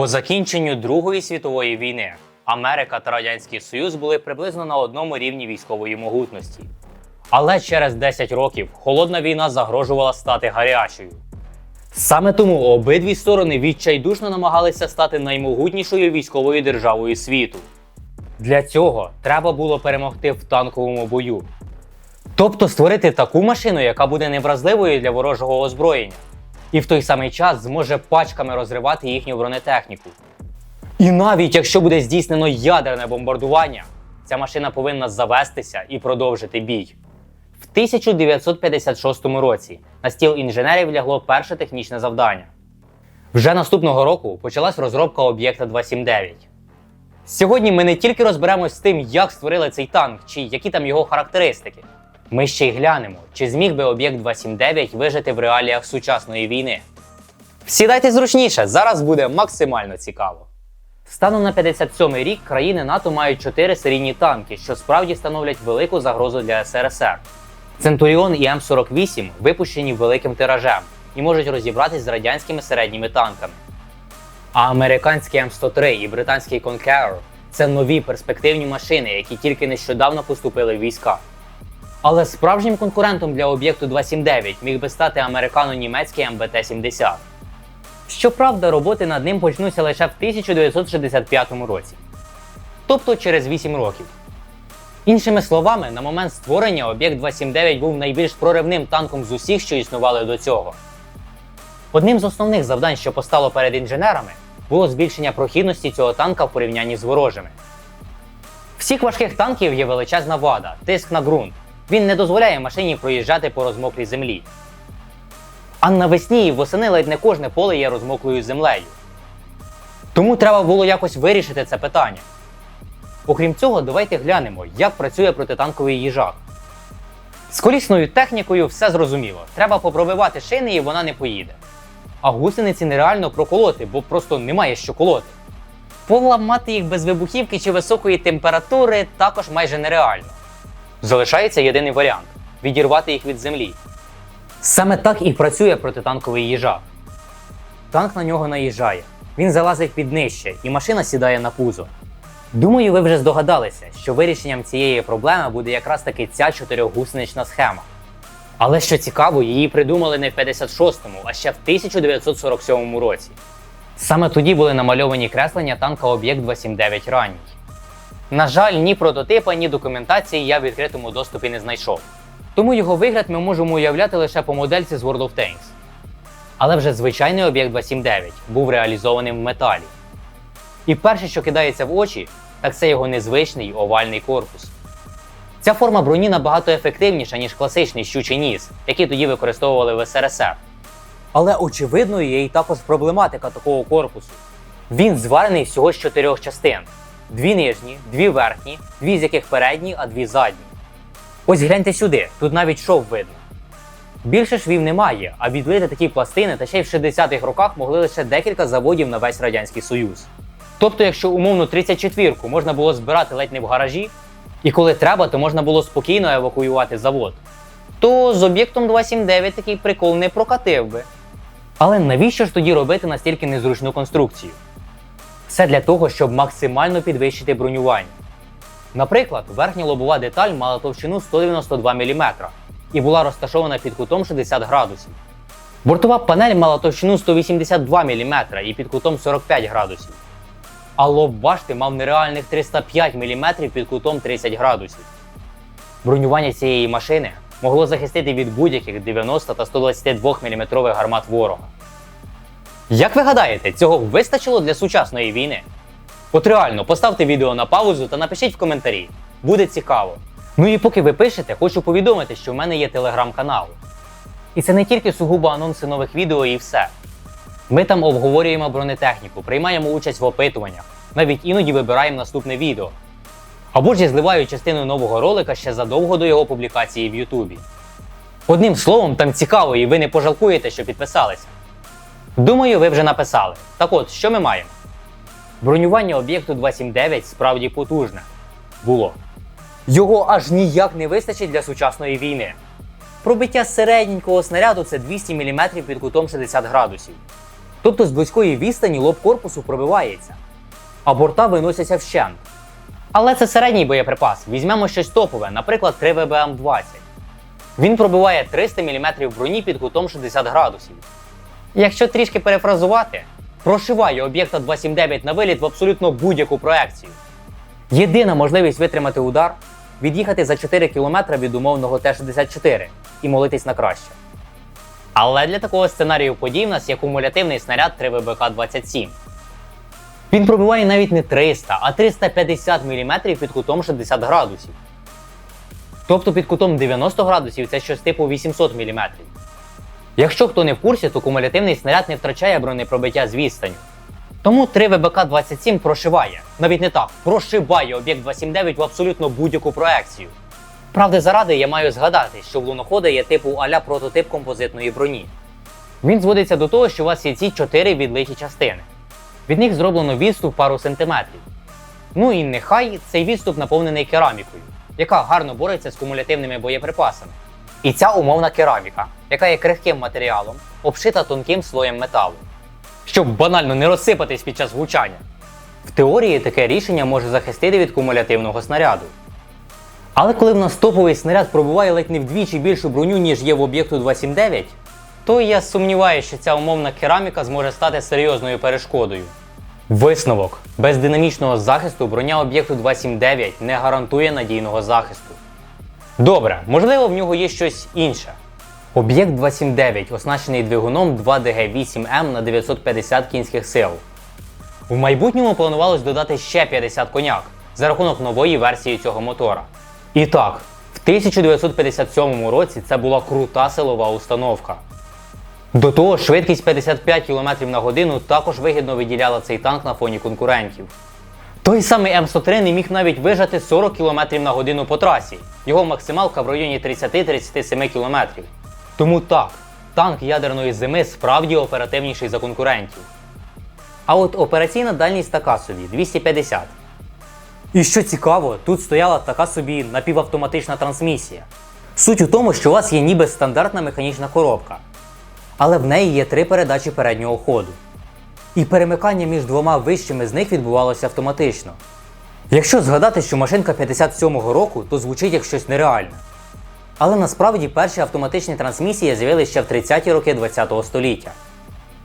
По закінченню Другої світової війни Америка та Радянський Союз були приблизно на одному рівні військової могутності. Але через 10 років холодна війна загрожувала стати гарячою. Саме тому обидві сторони відчайдушно намагалися стати наймогутнішою військовою державою світу. Для цього треба було перемогти в танковому бою. Тобто створити таку машину, яка буде невразливою для ворожого озброєння, і в той самий час зможе пачками розривати їхню бронетехніку. І навіть якщо буде здійснено ядерне бомбардування, ця машина повинна завестися і продовжити бій. В 1956 році на стіл інженерів лягло перше технічне завдання. Вже наступного року почалась розробка об'єкта 279. Сьогодні ми не тільки розберемось з тим, як створили цей танк, чи які там його характеристики. Ми ще й глянемо, чи зміг би об'єкт 279 вижити в реаліях сучасної війни. Сідайте зручніше, зараз буде максимально цікаво. Станом на 57-й рік країни НАТО мають 4 серійні танки, що справді становлять велику загрозу для СРСР. Центуріон і М48 випущені великим тиражем і можуть розібратись з радянськими середніми танками. А американський М103 і британський Conqueror – це нові перспективні машини, які тільки нещодавно поступили в війська. Але справжнім конкурентом для об'єкту 279 міг би стати американо-німецький МБТ-70. Щоправда, роботи над ним почнуться лише в 1965 році, тобто через 8 років. Іншими словами, на момент створення об'єкт 279 був найбільш проривним танком з усіх, що існували до цього. Одним з основних завдань, що постало перед інженерами, було збільшення прохідності цього танка в порівнянні з ворожими. Всіх важких танків є величезна вада тиск на ґрунт. Він не дозволяє машині проїжджати по розмоклій землі. А навесні і восени ледь не кожне поле є розмоклою землею. Тому треба було якось вирішити це питання. Окрім цього, давайте глянемо, як працює протитанковий їжак. З колісною технікою все зрозуміло. Треба попробивати шини і вона не поїде. А гусениці нереально проколоти, бо просто немає що колоти. Поламати їх без вибухівки чи високої температури також майже нереально. Залишається єдиний варіант відірвати їх від землі. Саме так і працює протитанковий їжак. Танк на нього наїжджає. Він залазить під нижче, і машина сідає на пузо. Думаю, ви вже здогадалися, що вирішенням цієї проблеми буде якраз таки ця чотирьохгусенична схема. Але що цікаво, її придумали не в 56-му, а ще в 1947 році. Саме тоді були намальовані креслення танка Об'єкт 279 ранній. На жаль, ні прототипа, ні документації я в відкритому доступі не знайшов. Тому його вигляд ми можемо уявляти лише по модельці з World of Tanks. Але вже звичайний об'єкт 279 був реалізованим в металі. І перше, що кидається в очі, так це його незвичний овальний корпус. Ця форма броні набагато ефективніша, ніж класичний щучий ніс, який тоді використовували в СРСР. Але очевидною є і також проблематика такого корпусу. Він зварений всього з чотирьох частин: дві нижні, дві верхні, дві з яких передні, а дві задні. Ось гляньте сюди, тут навіть шов видно. Більше швів немає, а відлити такі пластини та ще й в 60-х роках могли лише декілька заводів на весь Радянський Союз. Тобто, якщо умовну 34-ку можна було збирати ледь не в гаражі, і коли треба, то можна було спокійно евакуювати завод, то з об'єктом 279 такий прикол не прокатив би. Але навіщо ж тоді робити настільки незручну конструкцію? Все для того, щоб максимально підвищити бронювання. Наприклад, верхня лобова деталь мала товщину 192 мм і була розташована під кутом 60 градусів. Бортова панель мала товщину 182 мм і під кутом 45 градусів. А лоб башти мав нереальних 305 мм під кутом 30 градусів. Бронювання цієї машини могло захистити від будь-яких 90 та 122 мм гармат ворога. Як ви гадаєте, цього вистачило для сучасної війни? От реально, поставте відео на паузу та напишіть в коментарі. Буде цікаво. Ну і поки ви пишете, хочу повідомити, що в мене є телеграм-канал. І це не тільки сугубо анонси нових відео і все. Ми там обговорюємо бронетехніку, приймаємо участь в опитуваннях, навіть іноді вибираємо наступне відео. Або ж я зливаю частину нового ролика ще задовго до його публікації в Ютубі. Одним словом, там цікаво, і ви не пожалкуєте, що підписалися. Думаю, ви вже написали. Так от, що ми маємо? Бронювання об'єкту 279 справді потужне. Було. Його аж ніяк не вистачить для сучасної війни. Пробиття середненького снаряду це 200 мм під кутом 60 градусів. Тобто з близької відстані лоб корпусу пробивається, а борта виносяться вщент. Але це середній боєприпас. Візьмемо щось топове, наприклад, 3 ВБМ-20. Він пробиває 300 мм броні під кутом 60 градусів. Якщо трішки перефразувати, прошиває об'єкта 279 на виліт в абсолютно будь-яку проекцію. Єдина можливість витримати удар від'їхати за 4 км від умовного Т-64 і молитись на краще. Але для такого сценарію подій в нас є кумулятивний снаряд 3 ВБК-27. Він пробиває навіть не 300, а 350 мм під кутом 60 градусів. Тобто під кутом 90 градусів це щось типу 800 мм. Якщо хто не в курсі, то кумулятивний снаряд не втрачає бронепробиття з відстаню. Тому 3 ВБК-27 прошиває, навіть не так, прошибає об'єкт 279 в абсолютно будь-яку проекцію. Правди заради я маю згадати, що в лунохода є типу аля прототип композитної броні. Він зводиться до того, що у вас є ці чотири відлиті частини. Від них зроблено відступ пару сантиметрів. Ну і нехай цей відступ наповнений керамікою, яка гарно бореться з кумулятивними боєприпасами. І ця умовна кераміка, яка є крихким матеріалом, обшита тонким слоєм металу, щоб банально не розсипатись під час влучання. В теорії таке рішення може захистити від кумулятивного снаряду. Але коли в нас топовий снаряд пробиває ледь не вдвічі більшу броню, ніж є в об'єкту 279, то я сумніваюся, що ця умовна кераміка зможе стати серйозною перешкодою. Висновок: без динамічного захисту броня об'єкту 279 не гарантує надійного захисту. Добре, можливо, в нього є щось інше. Об'єкт 279 оснащений двигуном 2DG8M на 950 кінських сил. В майбутньому планувалось додати ще 50 коняк за рахунок нової версії цього мотора. І так, в 1957 році це була крута силова установка. До того швидкість 55 км на годину також вигідно виділяла цей танк на фоні конкурентів. Той самий М103 не міг навіть вижати 40 км на годину по трасі. Його максималка в районі 30-37 км. Тому так, танк ядерної зими справді оперативніший за конкурентів. А от операційна дальність така собі 250. І що цікаво, тут стояла така собі напівавтоматична трансмісія. Суть у тому, що у вас є ніби стандартна механічна коробка, але в неї є три передачі переднього ходу. І перемикання між двома вищими з них відбувалося автоматично. Якщо згадати, що машинка 57-го року, то звучить як щось нереальне. Але насправді перші автоматичні трансмісії з'явилися ще в 30-ті роки ХХ століття.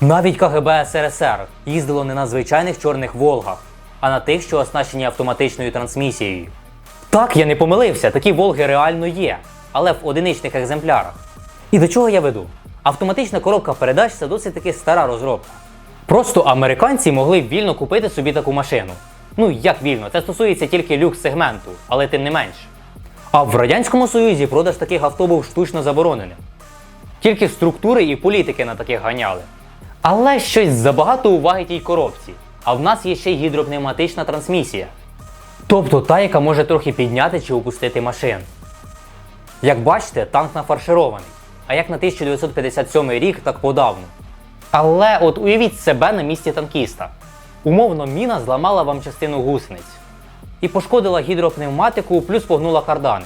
Навіть КГБ СРСР їздило не на звичайних чорних Волгах, а на тих, що оснащені автоматичною трансмісією. Так, я не помилився, такі Волги реально є, але в одиничних екземплярах. І до чого я веду? Автоматична коробка передач це досить таки стара розробка. Просто американці могли вільно купити собі таку машину. Ну як вільно, це стосується тільки люкс-сегменту, але тим не менш. А в Радянському Союзі продаж таких авто був штучно забороненим. Тільки структури і політики на таких ганяли. Але щось забагато уваги тій коробці. А в нас є ще й гідропневматична трансмісія. Тобто та, яка може трохи підняти чи опустити машин. Як бачите, танк нафарширований. А як на 1957 рік, так подавно. Але от уявіть себе на місці танкіста. Умовно, міна зламала вам частину гусениць і пошкодила гідропневматику, плюс погнула кардани.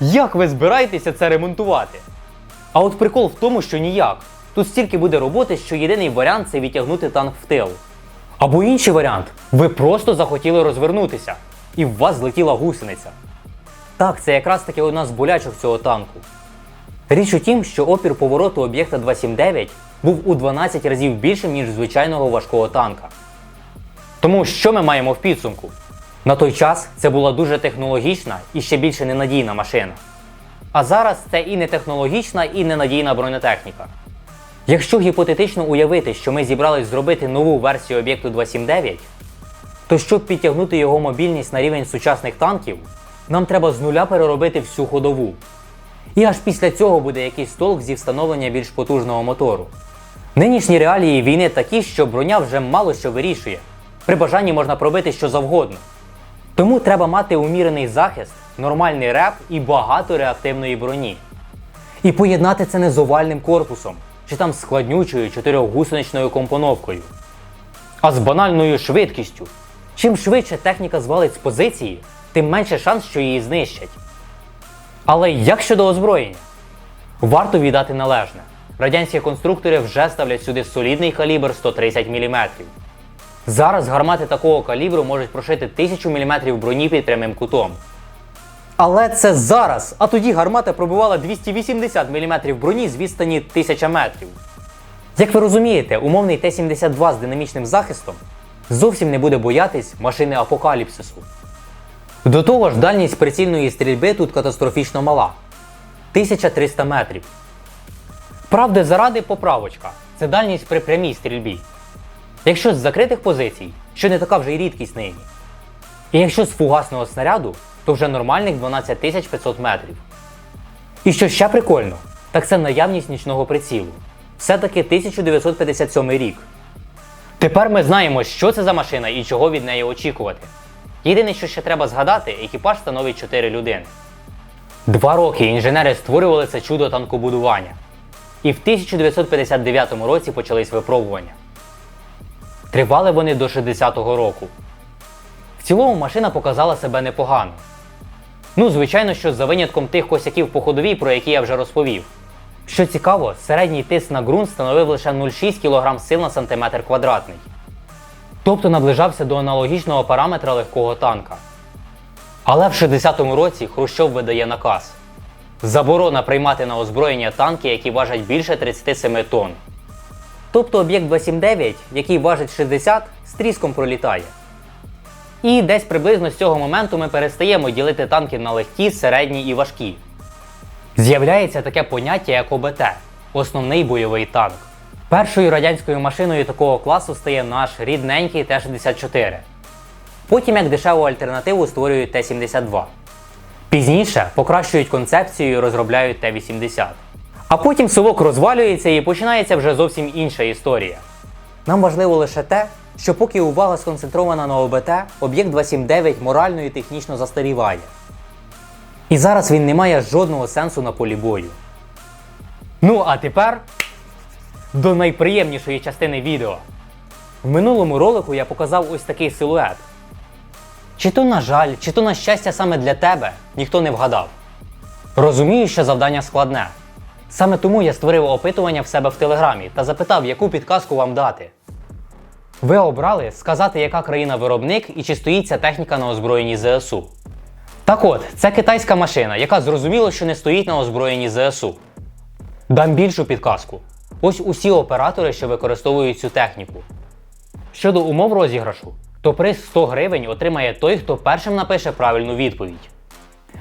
Як ви збираєтеся це ремонтувати? А от прикол в тому, що ніяк. Тут стільки буде роботи, що єдиний варіант це відтягнути танк в тил. Або інший варіант ви просто захотіли розвернутися, і в вас злетіла гусениця. Так, це якраз таки одна з болячок цього танку. Річ у тім, що опір повороту об'єкта 279 був у 12 разів більшим, ніж звичайного важкого танка. Тому що ми маємо в підсумку? На той час це була дуже технологічна і ще більше ненадійна машина. А зараз це і не технологічна, і ненадійна бронетехніка. Якщо гіпотетично уявити, що ми зібрались зробити нову версію об'єкту 279, то щоб підтягнути його мобільність на рівень сучасних танків, нам треба з нуля переробити всю ходову. І аж після цього буде якийсь толк зі встановлення більш потужного мотору. Нинішні реалії війни такі, що броня вже мало що вирішує. При бажанні можна пробити що завгодно. Тому треба мати умірений захист, нормальний реп і багато реактивної броні. І поєднати це не з овальним корпусом, чи там складнючою чотирьохгусеничною компоновкою, а з банальною швидкістю. Чим швидше техніка звалить з позиції, тим менше шанс, що її знищать. Але як щодо озброєння? Варто віддати належне. Радянські конструктори вже ставлять сюди солідний калібр 130 мм. Зараз гармати такого калібру можуть прошити 1000 мм броні під прямим кутом. Але це зараз, а тоді гармата пробивала 280 мм броні з відстані 1000 метрів. Як ви розумієте, умовний Т-72 з динамічним захистом зовсім не буде боятись машини апокаліпсису. До того ж, дальність прицільної стрільби тут катастрофічно мала 1300 метрів. Правди заради поправочка це дальність при прямій стрільбі. Якщо з закритих позицій, що не така вже й рідкість нині. І якщо з фугасного снаряду, то вже нормальних 12500 метрів. І що ще прикольно, так це наявність нічного прицілу. Все-таки 1957 рік. Тепер ми знаємо, що це за машина і чого від неї очікувати. Єдине, що ще треба згадати, екіпаж становить 4 людини. Два роки інженери створювали це чудо танкобудування. І в 1959 році почались випробування. Тривали вони до 60-го року. В цілому машина показала себе непогано. Ну, звичайно, що за винятком тих косяків по ходовій, про які я вже розповів. Що цікаво, середній тиск на ґрунт становив лише 0,6 кг сил на сантиметр квадратний. Тобто наближався до аналогічного параметра легкого танка. Але в 60-му році Хрущов видає наказ: заборона приймати на озброєння танки, які важать більше 37 тонн. Тобто об'єкт 279, який важить 60, з тріском пролітає. І десь приблизно з цього моменту ми перестаємо ділити танки на легкі, середні і важкі. З'являється таке поняття як ОБТ основний бойовий танк. Першою радянською машиною такого класу стає наш рідненький Т-64. Потім як дешеву альтернативу створюють Т-72. Пізніше покращують концепцію і розробляють Т-80. А потім совок розвалюється і починається вже зовсім інша історія. Нам важливо лише те, що поки увага сконцентрована на ОБТ, об'єкт 279 морально і технічно застаріває. І зараз він не має жодного сенсу на полі бою. Ну а тепер до найприємнішої частини відео. В минулому ролику я показав ось такий силует. Чи то на жаль, чи то на щастя саме для тебе, ніхто не вгадав. Розумію, що завдання складне. Саме тому я створив опитування в себе в телеграмі та запитав, яку підказку вам дати. Ви обрали сказати, яка країна виробник і чи стоїть ця техніка на озброєнні ЗСУ. Так от, це китайська машина, яка зрозуміло, що не стоїть на озброєнні ЗСУ. Дам більшу підказку. Ось усі оператори, що використовують цю техніку. Щодо умов розіграшу, то приз 100 гривень отримає той, хто першим напише правильну відповідь.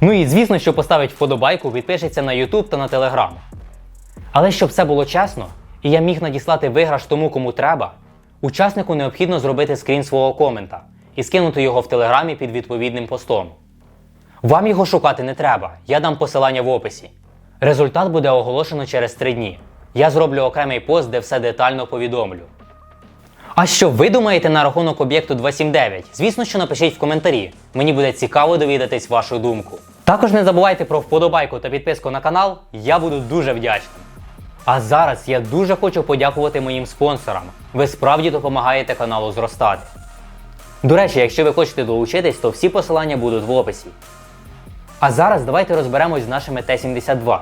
Ну і звісно, що поставить вподобайку, підпишеться на YouTube та на Telegram. Але щоб все було чесно, і я міг надіслати виграш тому, кому треба, учаснику необхідно зробити скрін свого комента і скинути його в телеграмі під відповідним постом. Вам його шукати не треба, я дам посилання в описі. Результат буде оголошено через 3 дні. Я зроблю окремий пост, де все детально повідомлю. А що ви думаєте на рахунок об'єкту 279? Звісно, що напишіть в коментарі. Мені буде цікаво довідатись вашу думку. Також не забувайте про вподобайку та підписку на канал, я буду дуже вдячним. А зараз я дуже хочу подякувати моїм спонсорам. Ви справді допомагаєте каналу зростати. До речі, якщо ви хочете долучитись, то всі посилання будуть в описі. А зараз давайте розберемось з нашими Т-72.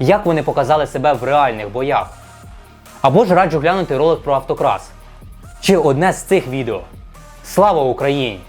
Як вони показали себе в реальних боях. Або ж раджу глянути ролик про автокрас. Чи одне з цих відео. Слава Україні!